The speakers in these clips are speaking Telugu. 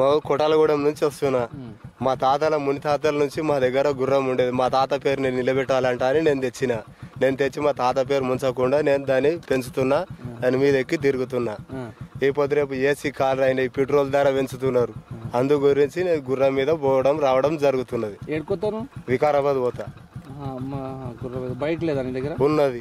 మా కొటాలగూడెం నుంచి వస్తున్నా. మా తాతల ముని తాతల నుంచి మా దగ్గర గుర్రం ఉండేది. మా తాత పేరు నేను నిలబెట్టాలంట అని నేను తెచ్చిన. నేను తెచ్చి మా తాత పేరు ముంచకుండా నేను దాన్ని పెంచుతున్నా. దాని మీద ఎక్కి తిరుగుతున్నా. ఈ పొద్దు రేపు ఏసీ కార్ అయిన పెట్రోల్ ధర పెంచుతున్నారు. అందు గురించి నేను గుర్రం మీద పోవడం రావడం జరుగుతున్నది. వికారాబాద్ పోతా. బైక్ లేదా నీ దగ్గర? ఉన్నది.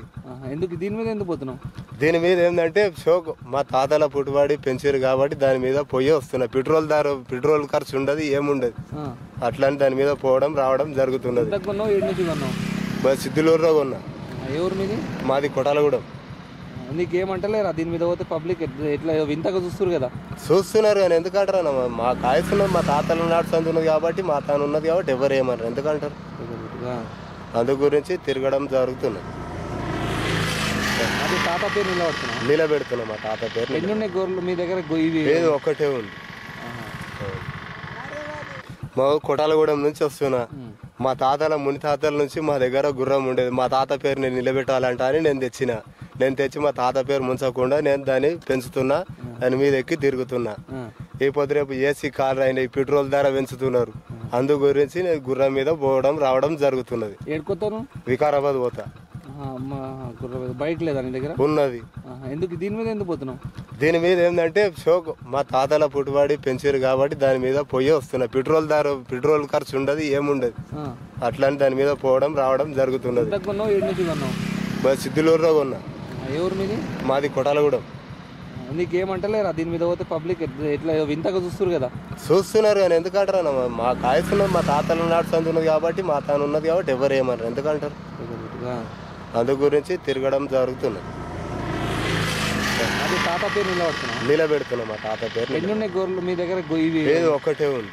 ఎందుకు దీని మీద ఎందుకు పోతున్నావు? దీని మీద ఏంటంటే షోక్ మా తాతల పుట్టుబడి పెంచారు కాబట్టి దాని మీద పొయ్యి వస్తున్నా. పెట్రోల్ ధర పెట్రోల్ ఖర్చు ఉండదు ఏముండదు. ఆ. అట్లని దాని మీద పోవడం రావడం జరుగుతున్నది. మా సిద్ధిలూరులో ఉన్నా ఏ ఊరు మీది? మాది కొటాలగూడెం. నీకేమంటలేరా? దీని మీద పోతే పబ్లిక్ ఎట్లా వింతగా చూస్తారు కదా? చూస్తున్నారు కానీ ఎందుకంటారు అన్న మా కాయస్తున్నది మా తాతల నాడు సందు ఉన్నది కాబట్టి మా తాను ఉన్నది కాబట్టి ఎవరు ఏమన్నారు ఎందుకంటారు. అందు గురించి తిరగడం జరుగుతున్నది అది తాత పేరు నిలబడుతున్నావు నిలబెడుతున్నాం మా తాత పేరు ఎన్ని ఉన్నాయి గొర్రెలు మీ దగ్గర? గొ- ఇవి లేదు ఒక్కటే ఉంది. మా కొటాలగూడెం నుంచి వస్తున్నా. మా తాతల ముని తాతల నుంచి మా దగ్గర గుర్రం ఉండేది. మా తాత పేరు నేను నిలబెట్టాలంట అని నేను తెచ్చిన. నేను తెచ్చి మా తాత పేరు ముంచకుండా నేను దాన్ని పెంచుతున్నా. దాని మీద ఎక్కి తిరుగుతున్నా. ఆ. ఈ పొద్దు రేపు ఏసీ కార్ అయిన ఈ పెట్రోల్ ధర పెంచుతున్నారు. అందు గురించి నేను గుర్రం మీద పోవడం రావడం జరుగుతున్నది. ఏడుకోతాను వికారాబాద్ పోతా. బైక్ లేదా నీ దగ్గర? ఉన్నది. ఎందుకు దీని మీద ఎందుకు పోతున్నావు? దీని మీద ఏంటంటే షోక్ మా తాతల పుట్టుబడి పెంచారు కాబట్టి దాని మీద పొయ్యి వస్తున్నా. పెట్రోల్ ధర పెట్రోల్ ఖర్చు ఉండదు ఏముండదు. ఆ. అట్లని దాని మీద పోవడం రావడం జరుగుతున్నది. సిద్ధిలూరులో ఊరు మీది? కొటాలగూడెం నీకేమంటలేరా? దీని మీద పోతే పబ్లిక్ ఎట్లా వింతగా చూస్తారు కదా. చూస్తున్నారు కానీ ఎందుకంటారు అన్న? మా కాయస్తున్నది మా తాతల నాడు సందు ఉన్నది కాబట్టి మా తాను ఉన్నది కాబట్టి ఎవరు ఏమన్నారు ఎందుకంటారు. అందు గురించి తిరగడం జరుగుతున్నది అది తాత పేరు నిలబడుతున్నావు నిలబెడుతున్నాం మా తాత పేరు ఎన్ని ఉన్నాయి గొర్రెలు మీ దగ్గర? ఇవి లేదు ఒక్కటే ఉంది.